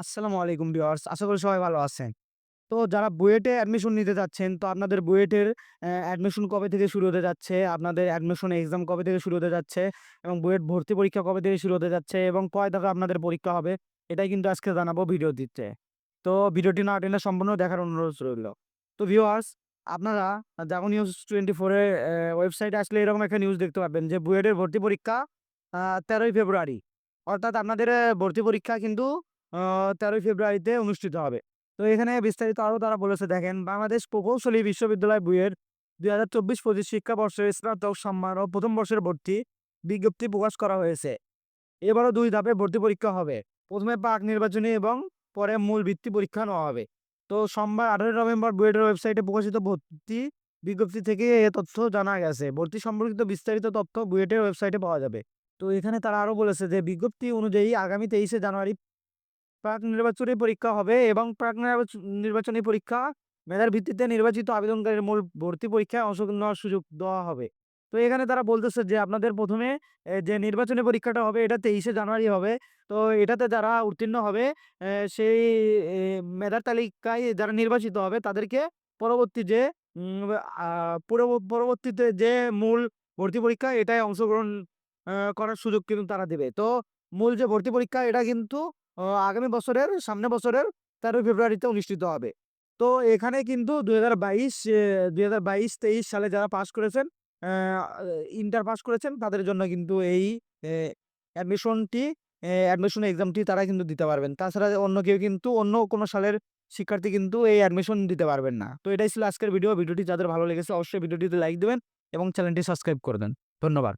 আসসালামু আলাইকুম ভিউয়ার্স। আশা করি সবাই ভালো আছেন। তো যারা বুয়েটে অ্যাডমিশন নিতে যাচ্ছেন তো আপনাদের বুয়েটের অ্যাডমিশন কবে থেকে শুরু হতে যাচ্ছে, আপনাদের অ্যাডমিশন এক্সাম কবে থেকে শুরু হতে যাচ্ছে এবং বুয়েট ভর্তি পরীক্ষা কবে থেকে শুরু হতে যাচ্ছে এবং কয় দফা আপনাদের পরীক্ষা হবে, এটাই কিন্তু আজকে জানাব ভিডিওটিতে। তো ভিডিওটি না টেনে সম্পূর্ণ দেখার অনুরোধ রইল। তো ভিউয়ার্স আপনারা জাগো নিউজ টোয়েন্টি ফোরের ওয়েবসাইটে আসলে এরকম একটা নিউজ দেখতে পাবেন যে বুয়েটের ভর্তি পরীক্ষা তেরোই ফেব্রুয়ারি। অর্থাৎ আপনাদের ভর্তি পরীক্ষা কিন্তু 13ই ফেব্রুয়ারিতে অনুষ্ঠিত হবে। তো এখানে বিস্তারিত আরও তারা বলেছে দেখেন, বাংলাদেশ প্রকৌশলী বিশ্ববিদ্যালয় বুয়েট ২০২৪-২৫ শিক্ষাবর্ষের স্নাতক সম্মান ও ১ম বর্ষের ভর্তি বিজ্ঞপ্তি প্রকাশ করা হয়েছে। এবারও দুই ধাপে ভর্তি পরীক্ষা হবে। প্রথমে পাক নির্বাচনী এবং পরে মূল ভিত্তি পরীক্ষা নেওয়া হবে। তো সোমবার ১৮ নভেম্বর বুয়েটের ওয়েবসাইটে প্রকাশিত ভর্তি বিজ্ঞপ্তি থেকে এ তথ্য জানা গেছে। ভর্তি সম্পর্কিত বিস্তারিত তথ্য বুয়েটের ওয়েবসাইটে পাওয়া যাবে। তো এখানে তারা আরও বলেছে যে বিজ্ঞপ্তি অনুযায়ী আগামী ২৩শে জানুয়ারি প্রাক নির্বাচনী পরীক্ষা হবে এবং প্রাক নির্বাচ, নির্বাচনী পরীক্ষা মেধার ভিত্তিতে নির্বাচিত আবেদনকারীর মূল ভর্তি পরীক্ষায় অংশগ্রহণ নেওয়ার সুযোগ দেওয়া হবে। তো এখানে তারা বলতেছে যে আপনাদের ১ম এ এ যে নির্বাচনী পরীক্ষাটা হবে এটা ২৩শে জানুয়ারি হবে। তো এটাতে যারা উত্তীর্ণ হবে সেই মেধার তালিকায় যারা নির্বাচিত হবে তাদেরকে পরবর্তী যে পরবর্তীতে যে মূল ভর্তি পরীক্ষা এটায় অংশগ্রহণ করার সুযোগ কিন্তু তারা দেবে তো মূল যে ভর্তি পরীক্ষা এটা কিন্তু আগামী বছরের সামনের বছরের ১৩ ফেব্রুয়ারিতে অনুষ্ঠিত হবে। তো এখানে কিন্তু ২০২২ এ ২০২২-২৩ সালে যারা পাস করেছেন ইন্টার পাস করেছেন, তাদের জন্য কিন্তু এই অ্যাডমিশনটি অ্যাডমিশন এক্সামটি তারা কিন্তু দিতে পারবেন। তাছাড়া অন্য কেউ কিন্তু অন্য কোনো সালের শিক্ষার্থী কিন্তু এই অ্যাডমিশন দিতে পারবেন না। তো এটাই ছিল আজকের ভিডিও। ভিডিওটি যাদের ভালো লেগেছে অবশ্যই ভিডিওটিতে লাইক দিবেন এবং চ্যানেলটি সাবস্ক্রাইব করে দেন। ধন্যবাদ।